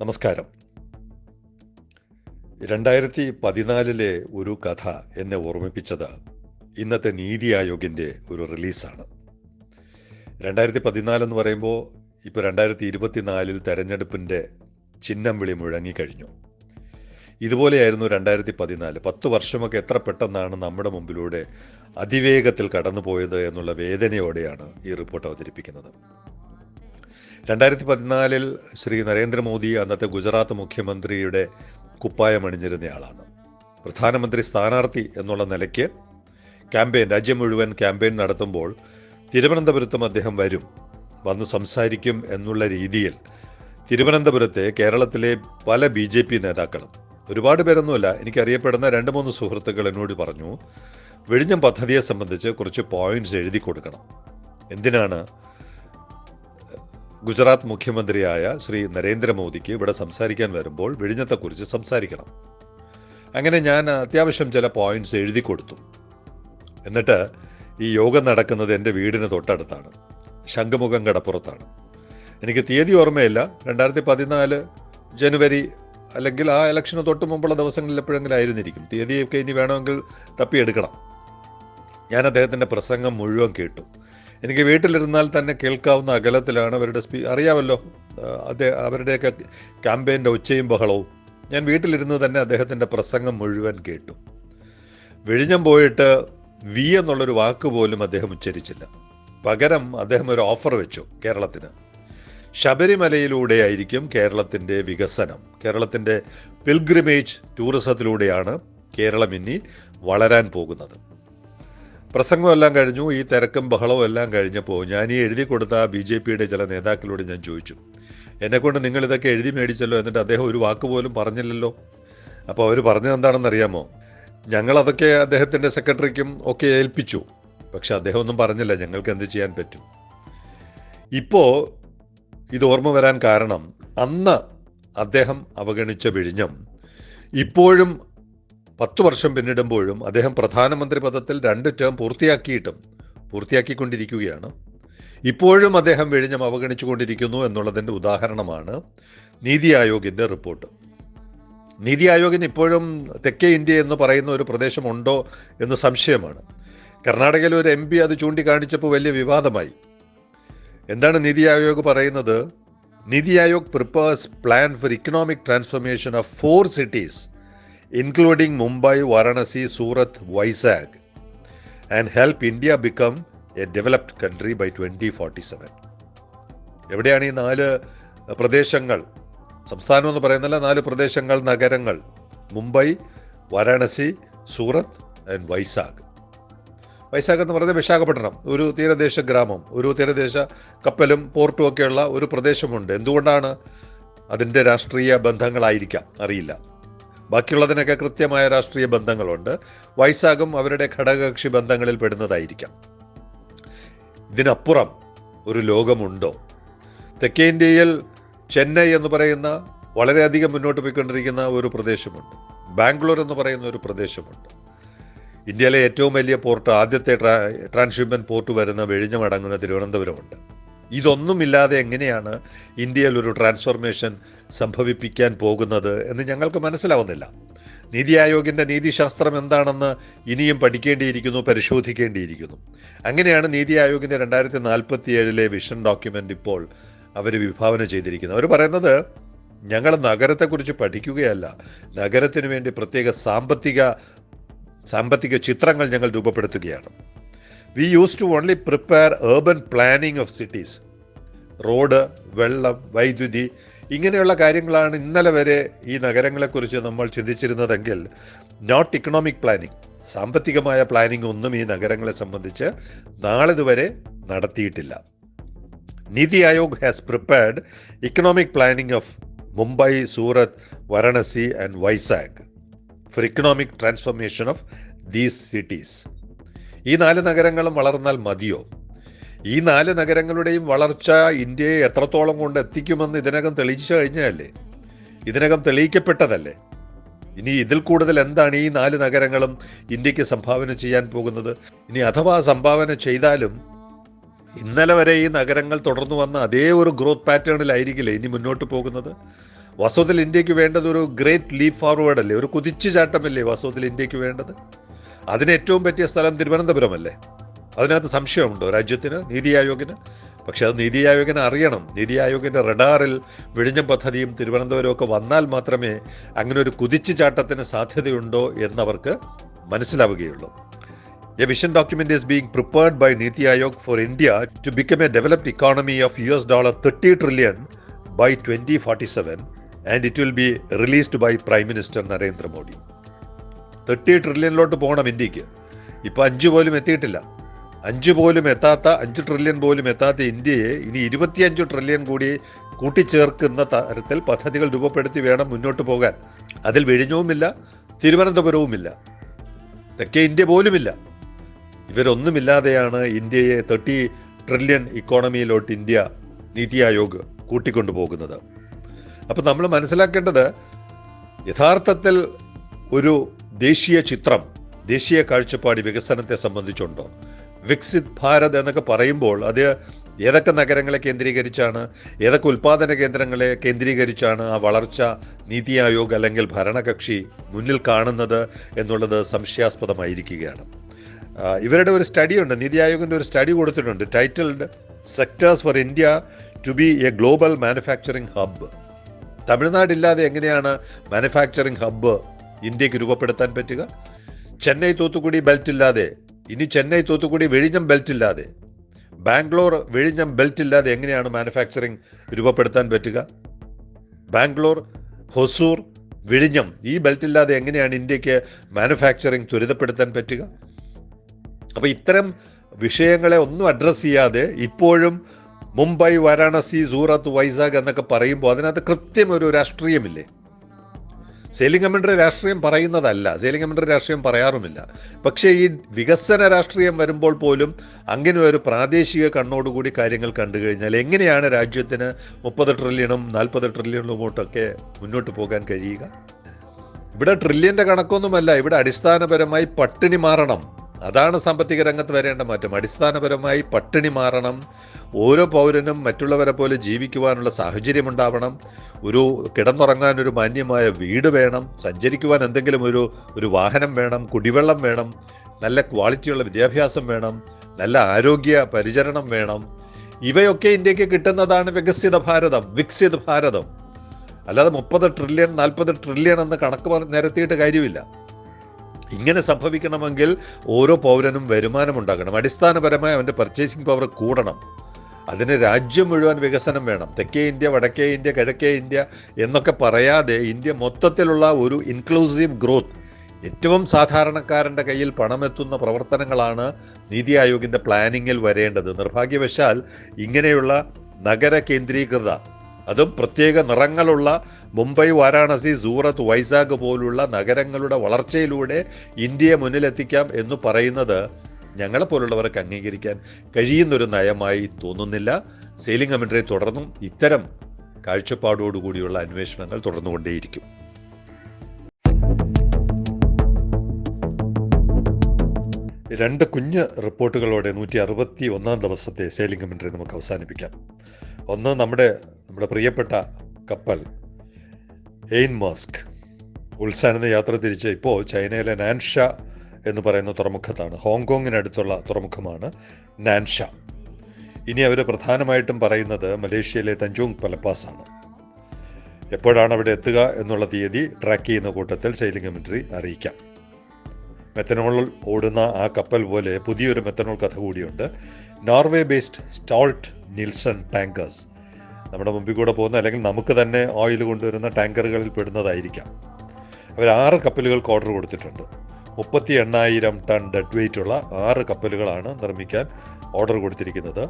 നമസ്കാരം. രണ്ടായിരത്തി പതിനാലിലെ ഒരു കഥ എന്നെ ഓർമ്മിപ്പിച്ചത് ഇന്നത്തെ നീതി ആയോഗിന്റെ ഒരു റിലീസാണ്. രണ്ടായിരത്തി പതിനാല് എന്ന് പറയുമ്പോൾ ഇപ്പോൾ രണ്ടായിരത്തി ഇരുപത്തിനാലിൽ തെരഞ്ഞെടുപ്പിന്റെ ചിഹ്നം വിളി മുഴങ്ങിക്കഴിഞ്ഞു ഇതുപോലെയായിരുന്നു രണ്ടായിരത്തി പതിനാല് പത്ത് വർഷമൊക്കെ എത്ര പെട്ടെന്നാണ് നമ്മുടെ മുമ്പിലൂടെ അതിവേഗത്തിൽ കടന്നുപോയത് എന്നുള്ള വേദനയോടെയാണ് ഈ റിപ്പോർട്ട് അവതരിപ്പിക്കുന്നത്. രണ്ടായിരത്തി പതിനാലിൽ ശ്രീ നരേന്ദ്രമോദി അന്നത്തെ ഗുജറാത്ത് മുഖ്യമന്ത്രിയുടെ കുപ്പായം അണിഞ്ഞിരുന്നയാളാണ് പ്രധാനമന്ത്രി സ്ഥാനാർത്ഥി എന്നുള്ള നിലയ്ക്ക് ക്യാമ്പയിൻ രാജ്യം മുഴുവൻ ക്യാമ്പയിൻ നടത്തുമ്പോൾ തിരുവനന്തപുരത്തും അദ്ദേഹം വരും വന്ന് സംസാരിക്കും എന്നുള്ള രീതിയിൽ തിരുവനന്തപുരത്തെ കേരളത്തിലെ പല ബി ജെ പി നേതാക്കളും ഒരുപാട് പേരൊന്നുമല്ല എനിക്കറിയപ്പെടുന്ന രണ്ട് മൂന്ന് സുഹൃത്തുക്കൾ എന്നോട് പറഞ്ഞു വെടിഞ്ഞം പദ്ധതിയെ സംബന്ധിച്ച് കുറച്ച് പോയിന്റ്സ് എഴുതി കൊടുക്കണം. എന്തിനാണ് ഗുജറാത്ത് മുഖ്യമന്ത്രിയായ ശ്രീ നരേന്ദ്രമോദിക്ക് ഇവിടെ സംസാരിക്കാൻ വരുമ്പോൾ വിഴിഞ്ഞത്തെക്കുറിച്ച് സംസാരിക്കണം. അങ്ങനെ ഞാൻ അത്യാവശ്യം ചില പോയിന്റ്സ് എഴുതി കൊടുത്തു. എന്നിട്ട് ഈ യോഗം നടക്കുന്നത് എന്റെ വീടിന് തൊട്ടടുത്താണ്. ശംഖുമുഖം കടപ്പുറത്താണ് എനിക്ക് തീയതി ഓർമ്മയില്ല. രണ്ടായിരത്തി പതിനാല് ജനുവരി അല്ലെങ്കിൽ ആ ഇലക്ഷന് തൊട്ട് മുമ്പുള്ള ദിവസങ്ങളിൽ എപ്പോഴെങ്കിലും ആയിരുന്നിരിക്കും. തീയതിയൊക്കെ ഇനി വേണമെങ്കിൽ തപ്പിയെടുക്കണം. ഞാൻ അദ്ദേഹത്തിന്റെ പ്രസംഗം മുഴുവൻ കേട്ടു. എനിക്ക് വീട്ടിലിരുന്നാൽ തന്നെ കേൾക്കാവുന്ന അകലത്തിലാണ് അവരുടെ സ്പീ അറിയാമല്ലോ അദ്ദേഹം അവരുടെയൊക്കെ ക്യാമ്പയിന്റെ ഉച്ചയും ബഹളവും. ഞാൻ വീട്ടിലിരുന്ന് തന്നെ അദ്ദേഹത്തിന്റെ പ്രസംഗം മുഴുവൻ കേട്ടു. വിഴിഞ്ഞം പോയിട്ട് വി എന്നുള്ളൊരു വാക്ക് പോലും അദ്ദേഹം ഉച്ചരിച്ചില്ല. പകരം അദ്ദേഹം ഒരു ഓഫർ വെച്ചു കേരളത്തിന്. ശബരിമലയിലൂടെ ആയിരിക്കും കേരളത്തിന്റെ വികസനം. കേരളത്തിന്റെ പിൽഗ്രിമേജ് ടൂറിസത്തിലൂടെയാണ് കേരളം ഇനി വളരാൻ പോകുന്നത്. പ്രസംഗമെല്ലാം കഴിഞ്ഞു ഈ തിരക്കും ബഹളവും എല്ലാം കഴിഞ്ഞപ്പോൾ ഞാൻ ഈ എഴുതി കൊടുത്ത ബി ജെ പിയുടെ ചില നേതാക്കളോട് ഞാൻ ചോദിച്ചു എന്നെക്കൊണ്ട് നിങ്ങൾ ഇതൊക്കെ എഴുതി മേടിച്ചല്ലോ? എന്നിട്ട് അദ്ദേഹം ഒരു വാക്ക് പോലും പറഞ്ഞില്ലല്ലോ. അപ്പോൾ അവർ പറഞ്ഞത് എന്താണെന്ന് അറിയാമോ ഞങ്ങളതൊക്കെ അദ്ദേഹത്തിന്റെ സെക്രട്ടറിക്കും ഒക്കെ ഏൽപ്പിച്ചു പക്ഷെ അദ്ദേഹം ഒന്നും പറഞ്ഞില്ല ഞങ്ങൾക്ക് എന്ത് ചെയ്യാൻ പറ്റും. ഇപ്പോൾ ഇത് ഓർമ്മ വരാൻ കാരണം അന്ന് അദ്ദേഹം അവഗണിച്ച വിഴിഞ്ഞം ഇപ്പോഴും പത്ത് വർഷം പിന്നിടുമ്പോഴും അദ്ദേഹം പ്രധാനമന്ത്രി പദത്തിൽ രണ്ട് ടേം പൂർത്തിയാക്കിയിട്ടും പൂർത്തിയാക്കിക്കൊണ്ടിരിക്കുകയാണ്. ഇപ്പോഴും അദ്ദേഹം വിഴിഞ്ഞം അവഗണിച്ചുകൊണ്ടിരിക്കുന്നു എന്നുള്ളതിന്റെ ഉദാഹരണമാണ് നീതി ആയോഗിന്റെ റിപ്പോർട്ട് നീതി ആയോഗിന് ഇപ്പോഴും തെക്കേ ഇന്ത്യ എന്ന് പറയുന്ന ഒരു പ്രദേശമുണ്ടോ എന്ന് സംശയമാണ്. കർണാടകയിലെ ഒരു എം പി അത് ചൂണ്ടിക്കാണിച്ചപ്പോൾ വലിയ വിവാദമായി. എന്താണ് നീതി ആയോഗ് പറയുന്നത്? NITI Aayog prepares plan for economic transformation of four cities including Mumbai, Varanasi, Surat, Vizag, and help India become country by country by 2047. എവിടെയാണ് ഈ നാല് പ്രദേശങ്ങൾ? സംസ്ഥാനം എന്ന് പറയുന്നില്ല നാല് പ്രദേശങ്ങൾ നഗരങ്ങൾ. മുംബൈ വാരാണസി സൂറത്ത് ആൻഡ് വൈസാഖ്. വൈസാഖ് എന്ന് പറയുന്നത് വിശാഖപട്ടണം ഒരു തീരദേശ ഗ്രാമം ഒരു തീരദേശ കപ്പലും പോർട്ടും ഒക്കെയുള്ള ഒരു പ്രദേശമുണ്ട്. എന്തുകൊണ്ടാണ് അതിന്റെ രാഷ്ട്രീയ ബന്ധങ്ങളായിരിക്കാം? അറിയില്ല. ബാക്കിയുള്ളതിനൊക്കെ കൃത്യമായ രാഷ്ട്രീയ ബന്ധങ്ങളുണ്ട്. വൈസാഖും അവരുടെ ഘടകകക്ഷി ബന്ധങ്ങളിൽ പെടുന്നതായിരിക്കാം. ഇതിനപ്പുറം ഒരു ലോകമുണ്ടോ? തെക്കേ ഇന്ത്യയിൽ ചെന്നൈ എന്ന് പറയുന്ന വളരെയധികം മുന്നോട്ട് പോയിക്കൊണ്ടിരിക്കുന്ന ഒരു പ്രദേശമുണ്ട്. ബാംഗ്ലൂർ എന്ന് പറയുന്ന ഒരു പ്രദേശമുണ്ട്. ഇന്ത്യയിലെ ഏറ്റവും വലിയ പോർട്ട് ആദ്യത്തെ ട്രാ ട്രാൻസ്ഷിപ്മെന്റ് പോർട്ട് വരുന്ന വെഴിഞ്ഞമടങ്ങുന്ന തിരുവനന്തപുരമുണ്ട്. ഇതൊന്നുമില്ലാതെ എങ്ങനെയാണ് ഇന്ത്യയിൽ ഒരു ട്രാൻസ്ഫോർമേഷൻ സംഭവിപ്പിക്കാൻ പോകുന്നത് എന്ന് ഞങ്ങൾക്ക് മനസ്സിലാവുന്നില്ല. നീതി ആയോഗിന്റെ നീതിശാസ്ത്രം എന്താണെന്ന് ഇനിയും പഠിക്കേണ്ടിയിരിക്കുന്നു പരിശോധിക്കേണ്ടിയിരിക്കുന്നു. അങ്ങനെയാണ് നീതി ആയോഗിന്റെ രണ്ടായിരത്തി നാൽപ്പത്തി ഏഴിലെ വിഷൻ ഡോക്യുമെന്റ് ഇപ്പോൾ അവർ വിഭാവന ചെയ്തിരിക്കുന്നത്. അവർ പറയുന്നത് ഞങ്ങൾ നഗരത്തെക്കുറിച്ച് പഠിക്കുകയല്ല. നഗരത്തിന് വേണ്ടി പ്രത്യേക സാമ്പത്തിക സാമ്പത്തിക ചിത്രങ്ങൾ ഞങ്ങൾ രൂപപ്പെടുത്തുകയാണ്. We use to only prepare urban planning of cities road വെള്ളം വൈദ്യുതി ഇങ്ങനെയുള്ള കാര്യങ്ങളാണ് ഇന്നലെ വരെ ഈ നഗരങ്ങളെക്കുറിച്ച് നമ്മൾ ചിന്തിച്ചിരുന്നതെങ്കിൽ നോട്ട് ഇക്കണോമിക് പ്ലാനിങ് സാമ്പത്തികമായ പ്ലാനിങ് ഒന്നും ഈ നഗരങ്ങളെ സംബന്ധിച്ച് നാളിതുവരെ നടത്തിയിട്ടില്ല. NITI Aayog has prepared economic planning of Mumbai Surat Varanasi and Vizag for economic transformation of these cities ഈ നാല് നഗരങ്ങളും വളർന്നാൽ മതിയോ? ഈ നാല് നഗരങ്ങളുടെയും വളർച്ച ഇന്ത്യയെ എത്രത്തോളം കൊണ്ട് എത്തിക്കുമെന്ന് ഇതിനകം തെളിയിച്ചു കഴിഞ്ഞതല്ലേ? ഇതിനകം തെളിയിക്കപ്പെട്ടതല്ലേ? ഇനി ഇതിൽ കൂടുതൽ എന്താണ് ഈ നാല് നഗരങ്ങളും ഇന്ത്യയ്ക്ക് സംഭാവന ചെയ്യാൻ പോകുന്നത്? ഇനി അഥവാ സംഭാവന ചെയ്താലും ഇന്നലെ വരെ ഈ നഗരങ്ങൾ തുടർന്നു വന്ന അതേ ഒരു ഗ്രോത്ത് പാറ്റേണിലായിരിക്കില്ലേ ഇനി മുന്നോട്ട് പോകുന്നത്? വാസ്തവത്തിൽ ഇന്ത്യയ്ക്ക് വേണ്ടത് ഒരു ഗ്രേറ്റ് ലീപ് ഫോർവേഡ് അല്ലേ? ഒരു കുതിച്ചുചാട്ടമല്ലേ വാസ്തവത്തിൽ ഇന്ത്യയ്ക്ക് വേണ്ടത്? അതിന് ഏറ്റവും പറ്റിയ സ്ഥലം തിരുവനന്തപുരമല്ലേ? അതിനകത്ത് സംശയമുണ്ടോ? രാജ്യത്തിന് നീതി ആയോഗിന്? പക്ഷെ അത് നീതി ആയോഗിനെ അറിയണം. നീതി ആയോഗിന്റെ റഡാറിൽ വിഴിഞ്ഞം പദ്ധതിയും തിരുവനന്തപുരവും ഒക്കെ വന്നാൽ മാത്രമേ അങ്ങനെ ഒരു കുതിച്ചുചാട്ടത്തിന് സാധ്യതയുണ്ടോ എന്നവർക്ക് മനസ്സിലാവുകയുള്ളൂ. Document is being is being prepared by Niti Aayog for India to become a developed economy of US dollar 30 trillion by 2047 and it will be released by Prime Minister Narendra Modi. Thirty ട്രില്യണിലോട്ട് പോകണം ഇന്ത്യയ്ക്ക്. ഇപ്പോൾ അഞ്ച് പോലും എത്തിയിട്ടില്ല. അഞ്ച് പോലും എത്താത്ത അഞ്ച് ട്രില്യൺ പോലും എത്താത്ത ഇന്ത്യയെ ഇനി ഇരുപത്തിയഞ്ച് ട്രില്യൺ കൂടി കൂട്ടിച്ചേർക്കുന്ന തരത്തിൽ പദ്ധതികൾ രൂപപ്പെടുത്തി വേണം മുന്നോട്ട് പോകാൻ. അതിൽ വിഴിഞ്ഞവുമില്ല തിരുവനന്തപുരവുമില്ല. തെക്കേ ഇന്ത്യ പോലുമില്ല. ഇവരൊന്നുമില്ലാതെയാണ് ഇന്ത്യയെ thirty trillion ഇക്കോണമിയിലോട്ട് India NITI Aayog കൂട്ടിക്കൊണ്ടുപോകുന്നത്. അപ്പം നമ്മൾ മനസ്സിലാക്കേണ്ടത് യഥാർത്ഥത്തിൽ ഒരു ദേശീയ ചിത്രം ദേശീയ കാഴ്ചപ്പാട് വികസനത്തെ സംബന്ധിച്ചുണ്ടോ? വികസിത് ഭാരത് എന്നൊക്കെ പറയുമ്പോൾ അത് ഏതൊക്കെ നഗരങ്ങളെ കേന്ദ്രീകരിച്ചാണ് ഏതൊക്കെ ഉൽപാദന കേന്ദ്രങ്ങളെ കേന്ദ്രീകരിച്ചാണ് ആ വളർച്ച നീതി ആയോഗ് അല്ലെങ്കിൽ ഭരണകക്ഷി മുന്നിൽ കാണുന്നത് എന്നുള്ളത് സംശയാസ്പദമായിരിക്കുകയാണ്. ഇവരുടെ ഒരു സ്റ്റഡി ഉണ്ട് നീതി ആയോഗിന്റെ ഒരു സ്റ്റഡി കൊടുത്തിട്ടുണ്ട് titled sectors for India to be a global manufacturing hub തമിഴ്നാടില്ലാതെ എങ്ങനെയാണ് മാനുഫാക്ചറിംഗ് ഹബ്ബ് ഇന്ത്യയ്ക്ക് രൂപപ്പെടുത്താൻ പറ്റുക. ചെന്നൈ തൂത്തുക്കുടി ബെൽറ്റ് ഇല്ലാതെ ഇനി ചെന്നൈ തൂത്തുക്കുടി വെഴിഞ്ഞം ബെൽറ്റ് ഇല്ലാതെ ബാംഗ്ലൂർ വെഴിഞ്ഞം ബെൽറ്റ് ഇല്ലാതെ എങ്ങനെയാണ് മാനുഫാക്ചറിങ് രൂപപ്പെടുത്താൻ പറ്റുക? ബാംഗ്ലൂർ ഹൊസൂർ വിഴിഞ്ഞം ഈ ബെൽറ്റ് ഇല്ലാതെ എങ്ങനെയാണ് ഇന്ത്യയ്ക്ക് മാനുഫാക്ചറിങ് ത്വരിതപ്പെടുത്താൻ പറ്റുക? അപ്പോൾ ഇത്തരം വിഷയങ്ങളെ ഒന്നും അഡ്രസ്സ് ചെയ്യാതെ ഇപ്പോഴും മുംബൈ വാരാണസി സൂറത്ത് വൈസാഖ് എന്നൊക്കെ പറയുമ്പോൾ അതിനകത്ത് കൃത്യം ഒരു രാഷ്ട്രീയമില്ലേ? സേലിംഗ് കമ്മിന്റെ രാഷ്ട്രീയം പറയുന്നതല്ല. സേലിംഗ് കമ്മിന്റെ രാഷ്ട്രീയം പറയാറുമില്ല. പക്ഷേ ഈ വികസന രാഷ്ട്രീയം വരുമ്പോൾ പോലും അങ്ങനെ ഒരു പ്രാദേശിക കണ്ണോടുകൂടി കാര്യങ്ങൾ കണ്ടു കഴിഞ്ഞാൽ എങ്ങനെയാണ് രാജ്യത്തിന് മുപ്പത് ട്രില്യണും നാൽപ്പത് ട്രില്യണുമോട്ടൊക്കെ മുന്നോട്ട് പോകാൻ കഴിയുക? ഇവിടെ ട്രില്യന്റെ കണക്കൊന്നുമല്ല. ഇവിടെ അടിസ്ഥാനപരമായി പട്ടിണി മാറണം. അതാണ് സാമ്പത്തിക രംഗത്ത് വരേണ്ട മാറ്റം. അടിസ്ഥാനപരമായി പട്ടിണി മാറണം. ഓരോ പൗരനും മറ്റുള്ളവരെ പോലെ ജീവിക്കുവാനുള്ള സാഹചര്യം ഉണ്ടാവണം ഒരു കിടന്നുറങ്ങാൻ ഒരു മാന്യമായ വീട് വേണം. സഞ്ചരിക്കുവാൻ എന്തെങ്കിലും ഒരു ഒരു വാഹനം വേണം. കുടിവെള്ളം വേണം. നല്ല ക്വാളിറ്റിയുള്ള വിദ്യാഭ്യാസം വേണം. നല്ല ആരോഗ്യ പരിചരണം വേണം. ഇവയൊക്കെ ഇന്ത്യയ്ക്ക് കിട്ടുന്നതാണ് വികസിത ഭാരതം വികസിത ഭാരതം. അല്ലാതെ മുപ്പത് ട്രില്യൺ നാൽപ്പത് ട്രില്യൺ എന്ന് കണക്ക് നിരത്തിയിട്ട് കാര്യമില്ല. ഇങ്ങനെ സംഭവിക്കണമെങ്കിൽ ഓരോ പൗരനും വരുമാനമുണ്ടാകണം അടിസ്ഥാനപരമായി അവന്റെ പർച്ചേസിംഗ് പവർ കൂടണം. അതിന് രാജ്യം മുഴുവൻ വികസനം വേണം. തെക്കേ ഇന്ത്യ വടക്കേ ഇന്ത്യ കിഴക്കേ ഇന്ത്യ എന്നൊക്കെ പറയാതെ ഇന്ത്യ മൊത്തത്തിലുള്ള ഒരു ഇൻക്ലൂസീവ് ഗ്രോത്ത് ഏറ്റവും സാധാരണക്കാരന്റെ കയ്യിൽ പണമെത്തുന്ന പ്രവർത്തനങ്ങളാണ് നീതി ആയോഗിന്റെ പ്ലാനിങ്ങിൽ വരേണ്ടത്. നിർഭാഗ്യവശാൽ ഇങ്ങനെയുള്ള നഗര കേന്ദ്രീകൃത അതും പ്രത്യേക നിറങ്ങളുള്ള മുംബൈ വാരാണസി സൂറത്ത് വൈസാഗ് പോലുള്ള നഗരങ്ങളുടെ വളർച്ചയിലൂടെ ഇന്ത്യയെ മുന്നിലെത്തിക്കാം എന്ന് പറയുന്നത് ഞങ്ങളെപ്പോലുള്ളവർക്ക് അംഗീകരിക്കാൻ കഴിയുന്നൊരു നയമായി തോന്നുന്നില്ല. സെയിലിംഗ് കമൻട്രി തുടർന്നും ഇത്തരം കാഴ്ചപ്പാടോടുകൂടിയുള്ള അന്വേഷണങ്ങൾ തുടർന്നുകൊണ്ടേയിരിക്കും. രണ്ട് കുഞ്ഞ് റിപ്പോർട്ടുകളോടെ നൂറ്റി അറുപത്തി ഒന്നാം ദിവസത്തെ സെയിലിംഗ് കമൻട്രി നമുക്ക് അവസാനിപ്പിക്കാം. ഒന്ന് നമ്മുടെ നമ്മുടെ പ്രിയപ്പെട്ട കപ്പൽ എയിൻ മാസ്ക്. ഉത്സാഹന യാത്ര തിരിച്ച് ഇപ്പോൾ ചൈനയിലെ നാൻഷ എന്ന് പറയുന്ന തുറമുഖത്താണ്. ഹോങ്കോങ്ങിനടുത്തുള്ള തുറമുഖമാണ് നാൻഷ. ഇനി അവർ പ്രധാനമായിട്ടും പറയുന്നത് മലേഷ്യയിലെ തഞ്ചോങ് പലപ്പാസാണ്. എപ്പോഴാണ് അവിടെ എത്തുക എന്നുള്ള തീയതി ട്രാക്ക് ചെയ്യുന്ന കൂട്ടത്തിൽ സെയിലിംഗ് കമൻട്രി അറിയിക്കാം. മെത്തനോൾ ഓടുന്ന ആ കപ്പൽ പോലെ പുതിയൊരു മെത്തനോൾ കഥ കൂടിയുണ്ട്. Norway based Stolt Nielsen tankers നമ്മുടെ മുമ്പിൽ കൂടെ പോകുന്ന അല്ലെങ്കിൽ നമുക്ക് തന്നെ ഓയിൽ കൊണ്ടുവരുന്ന ടാങ്കറുകളിൽ പെടുന്നതായിരിക്കാം. അവർ ആറ് കപ്പലുകൾക്ക് ഓർഡർ കൊടുത്തിട്ടുണ്ട്. മുപ്പത്തി എണ്ണായിരം ടൺ ഡെഡ് വെയിറ്റ് ഉള്ള ആറ് കപ്പലുകളാണ് നിർമ്മിക്കാൻ ഓർഡർ കൊടുത്തിരിക്കുന്നത്.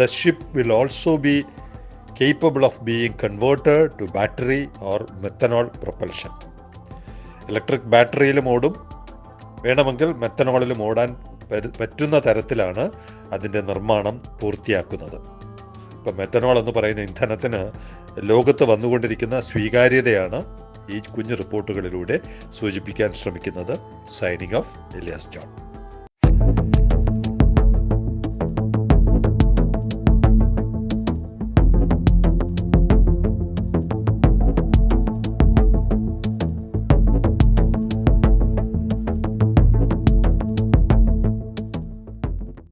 The ship will also be capable of being converted to battery or methanol propulsion electric ബാറ്ററിയിലും ഓടും. വേണമെങ്കിൽ മെത്തനോളിലും ഓടാൻ പറ്റുന്ന തരത്തിലാണ് അതിന്റെ നിർമ്മാണം പൂർത്തിയാക്കുന്നത്. ഇപ്പം മെത്തനോൾ എന്ന് പറയുന്ന ഇന്ധനത്തിന് ലോകത്ത് വന്നുകൊണ്ടിരിക്കുന്ന സ്വീകാര്യതയാണ് ഈ കുഞ്ഞു റിപ്പോർട്ടുകളിലൂടെ സൂചിപ്പിക്കാൻ ശ്രമിക്കുന്നത്. Signing off Elias John